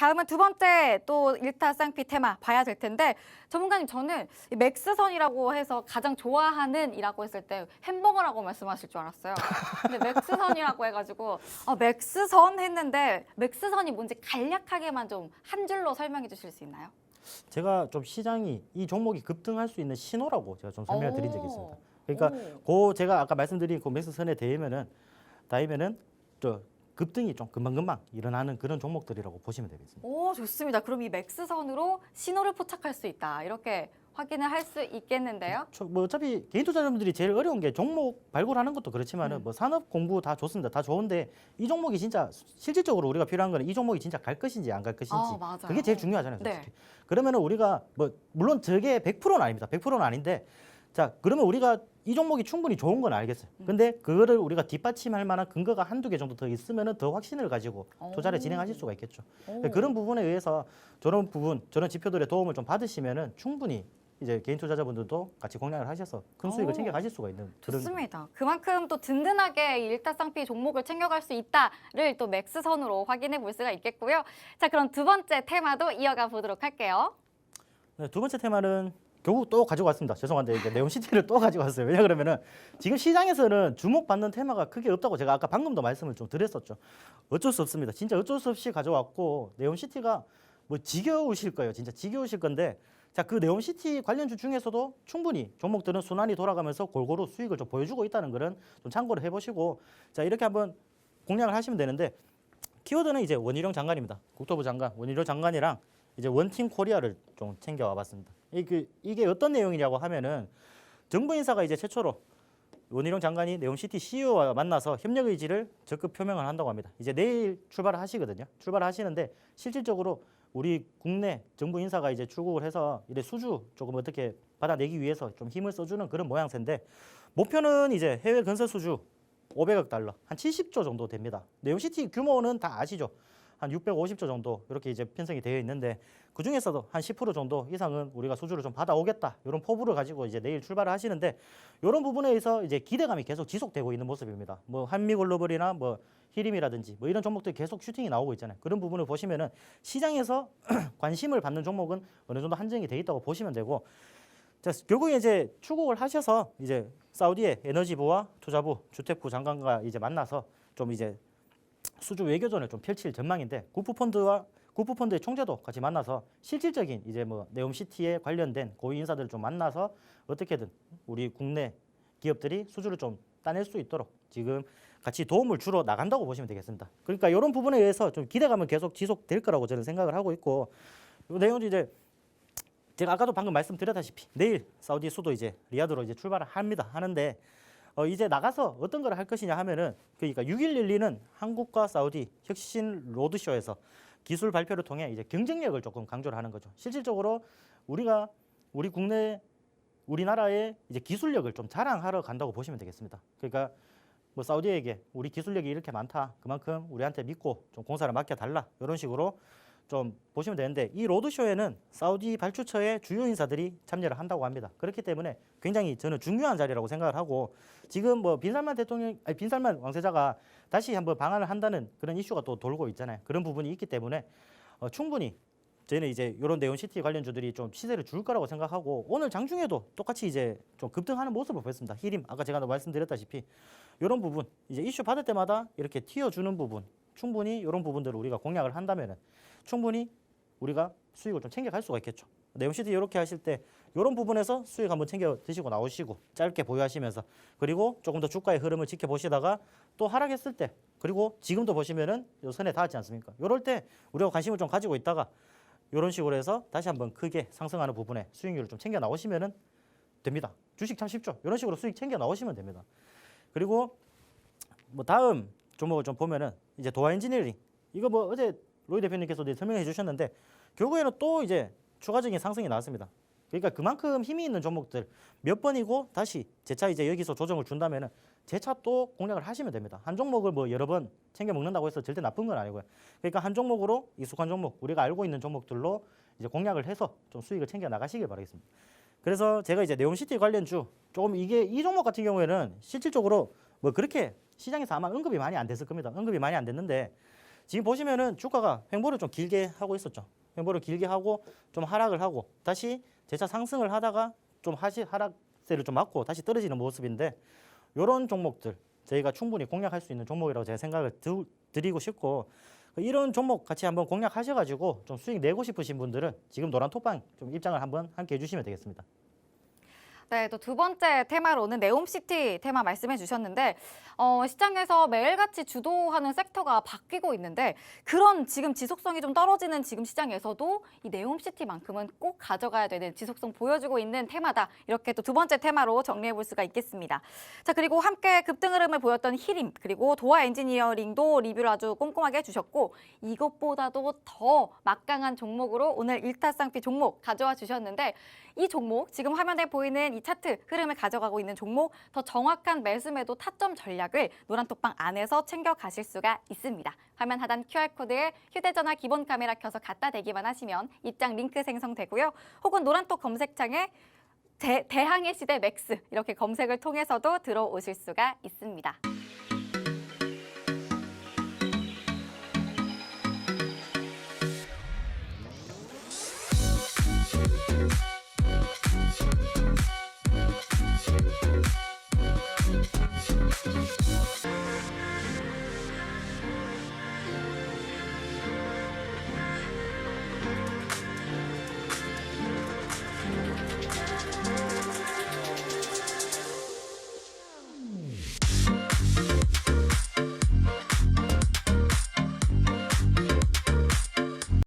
다음은 두 번째 또 일타 쌍피 테마 봐야 될 텐데 전문가님 저는 이 맥스선이라고 해서 가장 좋아하는이라고 했을 때 햄버거라고 말씀하실 줄 알았어요. 근데 맥스선이라고 해가지고 아, 맥스선 했는데 맥스선이 뭔지 간략하게만 좀 한 줄로 설명해 주실 수 있나요? 제가 좀 시장이 이 종목이 급등할 수 있는 신호라고 제가 좀 설명을 드린 적이 있습니다. 그러니까 오. 그 제가 아까 말씀드린 그 맥스선에 대면은 닿으면은 저 급등이 좀 금방금방 일어나는 그런 종목들이라고 보시면 되겠습니다. 오 좋습니다. 그럼 이 맥스선으로 신호를 포착할 수 있다 이렇게 확인을 할 수 있겠는데요. 저- 뭐 어차피 개인 투자자분들이 제일 어려운 게 종목 발굴하는 것도 그렇지만은 음. 뭐 산업 공부 다 좋습니다. 다 좋은데 이 종목이 진짜 실질적으로 우리가 필요한 거는 이 종목이 진짜 갈 것인지 안 갈 것인지 아. 그게 제일 중요하잖아요. 네. 솔직히. 그러면은 우리가 뭐 물론 저게 100%는 아닙니다. 100%는 아닌데 자 그러면 우리가 이 종목이 충분히 좋은 건 알겠어요. 음. 근데 그거를 우리가 뒷받침할 만한 근거가 한두 개 정도 더 있으면은 더 확신을 가지고 투자를 오. 진행하실 수가 있겠죠. 오. 네, 그런 부분에 의해서 저런 부분, 저런 지표들의 도움을 좀 받으시면은 충분히 이제 개인 투자자분들도 같이 공략을 하셔서 큰 수익을 오. 챙겨 가실 수가 있는 그런 좋습니다. 그만큼 또 든든하게 이 일타쌍피 종목을 챙겨갈 수 있다를 또 맥스선으로 확인해 볼 수가 있겠고요. 자 그럼 두 번째 테마도 이어가 보도록 할게요. 네, 두 번째 테마는 결국 또 가지고 왔습니다. 죄송한데 이제 네옴시티를 또 가지고 왔어요. 왜냐 그러면은 지금 시장에서는 주목받는 테마가 크게 없다고 제가 아까 방금도 말씀을 좀 드렸었죠. 어쩔 수 없습니다. 진짜 어쩔 수 없이 가져왔고 네옴시티가 뭐 지겨우실 거예요. 진짜 지겨우실 건데 자 그 네옴시티 관련주 중에서도 충분히 종목들은 순환이 돌아가면서 골고루 수익을 좀 보여주고 있다는 거는 좀 참고를 해보시고 자 이렇게 한번 공략을 하시면 되는데 키워드는 이제 원희룡 장관입니다. 국토부 장관 원희룡 장관이랑 이제 원팀 코리아를 좀 챙겨와 봤습니다. 이게, 이게 어떤 내용이냐고 하면은 정부 인사가 이제 최초로 원희룡 장관이 네옴시티 CEO와 만나서 협력 의지를 적극 표명을 한다고 합니다. 이제 내일 출발을 하시거든요. 출발을 하시는데 실질적으로 우리 국내 정부 인사가 이제 출국을 해서 이래 수주 조금 어떻게 받아내기 위해서 좀 힘을 써주는 그런 모양새인데 목표는 이제 해외 건설 수주 500억 달러 한 70조 정도 됩니다. 네옴시티 규모는 다 아시죠? 한 650조 정도 이렇게 이제 편성이 되어 있는데 그 중에서도 한 10% 정도 이상은 우리가 수주를 좀 받아오겠다 이런 포부를 가지고 이제 내일 출발을 하시는데 이런 부분에 의해서 이제 기대감이 계속 지속되고 있는 모습입니다. 뭐 한미 글로벌이나 뭐 히림이라든지 뭐 이런 종목들 계속 슈팅이 나오고 있잖아요. 그런 부분을 보시면은 시장에서 관심을 받는 종목은 어느 정도 한정이 돼 있다고 보시면 되고 자, 결국에 이제 출국을 하셔서 이제 사우디의 에너지부와 투자부, 주택부 장관과 이제 만나서 좀 이제 수주 외교전을 좀 펼칠 전망인데 구프펀드와 구프펀드의 총재도 같이 만나서 실질적인 이제 뭐 네옴시티에 관련된 고위 인사들을 좀 만나서 어떻게든 우리 국내 기업들이 수주를 좀 따낼 수 있도록 지금 같이 도움을 주러 나간다고 보시면 되겠습니다. 그러니까 이런 부분에 의해서 좀 기대감은 계속 지속될 거라고 저는 생각을 하고 있고 이 내용도 이제 제가 아까도 방금 말씀드렸다시피 내일 사우디 수도 이제 리야드로 이제 출발을 합니다. 하는데 어 이제 나가서 어떤 걸 할 것이냐 하면은 그러니까 6일 열리는 한국과 사우디 혁신 로드쇼에서 기술 발표를 통해 이제 경쟁력을 조금 강조를 하는 거죠. 실질적으로 우리가 우리 국내 우리나라의 이제 기술력을 좀 자랑하러 간다고 보시면 되겠습니다. 그러니까 뭐 사우디에게 우리 기술력이 이렇게 많다. 그만큼 우리한테 믿고 좀 공사를 맡겨 달라. 이런 식으로 좀 보시면 되는데 이 로드쇼에는 사우디 발주처의 주요 인사들이 참여를 한다고 합니다. 그렇기 때문에 굉장히 저는 중요한 자리라고 생각을 하고 지금 뭐 빈살만 대통령 아니 빈살만 왕세자가 다시 한번 방한을 한다는 그런 이슈가 또 돌고 있잖아요. 그런 부분이 있기 때문에 어, 충분히 저희는 이제 이런 네온시티 관련주들이 좀 시세를 줄 거라고 생각하고 오늘 장중에도 똑같이 이제 좀 급등하는 모습을 보였습니다. 히림 아까 제가 말씀드렸다시피 이런 부분 이제 이슈 받을 때마다 이렇게 튀어주는 부분 충분히 이런 부분들을 우리가 공략을 한다면은 충분히 우리가 수익을 좀 챙겨갈 수가 있겠죠. 네옴시티 이렇게 하실 때 이런 부분에서 수익 한번 챙겨 드시고 나오시고 짧게 보유하시면서 그리고 조금 더 주가의 흐름을 지켜보시다가 또 하락했을 때 그리고 지금도 보시면은 요 선에 닿았지 않습니까? 이럴 때 우리가 관심을 좀 가지고 있다가 이런 식으로 해서 다시 한번 크게 상승하는 부분에 수익률을 좀 챙겨 나오시면은 됩니다. 주식 참 쉽죠. 이런 식으로 수익 챙겨 나오시면 됩니다. 그리고 뭐 다음 종목을 좀 보면은 이제 도화 엔지니어링 이거 뭐 어제 로이 대표님께서도 설명해 주셨는데 결국에는 또 이제 추가적인 상승이 나왔습니다. 그러니까 그만큼 힘이 있는 종목들 몇 번이고 다시 재차 이제 여기서 조정을 준다면은 재차 또 공략을 하시면 됩니다. 한 종목을 뭐 여러 번 챙겨 먹는다고 해서 절대 나쁜 건 아니고요. 그러니까 한 종목으로 익숙한 종목 우리가 알고 있는 종목들로 이제 공략을 해서 좀 수익을 챙겨 나가시길 바라겠습니다. 그래서 제가 이제 네옴시티 관련주 조금 이게 이 종목 같은 경우에는 실질적으로 뭐 그렇게 시장에서 아마 언급이 많이 안 됐을 겁니다. 언급이 많이 안 됐는데 지금 보시면은 주가가 횡보를 좀 길게 하고 있었죠. 횡보를 길게 하고 좀 하락을 하고 다시 재차 상승을 하다가 좀 하시 하락세를 좀 맞고 다시 떨어지는 모습인데 이런 종목들 저희가 충분히 공략할 수 있는 종목이라고 제가 생각을 드, 드리고 싶고 이런 종목 같이 한번 공략하셔가지고 좀 수익 내고 싶으신 분들은 지금 노란 톡방 좀 입장을 한번 함께 해주시면 되겠습니다. 네, 또 두 번째 테마로는 네옴시티 테마 말씀해 주셨는데 어, 시장에서 매일같이 주도하는 섹터가 바뀌고 있는데 그런 지금 지속성이 좀 떨어지는 지금 시장에서도 이 네옴시티만큼은 꼭 가져가야 되는 지속성 보여주고 있는 테마다 이렇게 또 두 번째 테마로 정리해 볼 수가 있겠습니다. 자 그리고 함께 급등 흐름을 보였던 히림 그리고 도화 엔지니어링도 리뷰를 아주 꼼꼼하게 해주셨고 이것보다도 더 막강한 종목으로 오늘 일타쌍피 종목 가져와 주셨는데 이 종목 지금 화면에 보이는 이 차트 흐름을 가져가고 있는 종목 더 정확한 매수 매도 타점 전략을 노란톡방 안에서 챙겨 가실 수가 있습니다. 화면 하단 QR코드에 휴대전화 기본 카메라 켜서 갖다 대기만 하시면 입장 링크 생성되고요. 혹은 노란톡 검색창에 대, 대항해 시대 맥스 이렇게 검색을 통해서도 들어오실 수가 있습니다.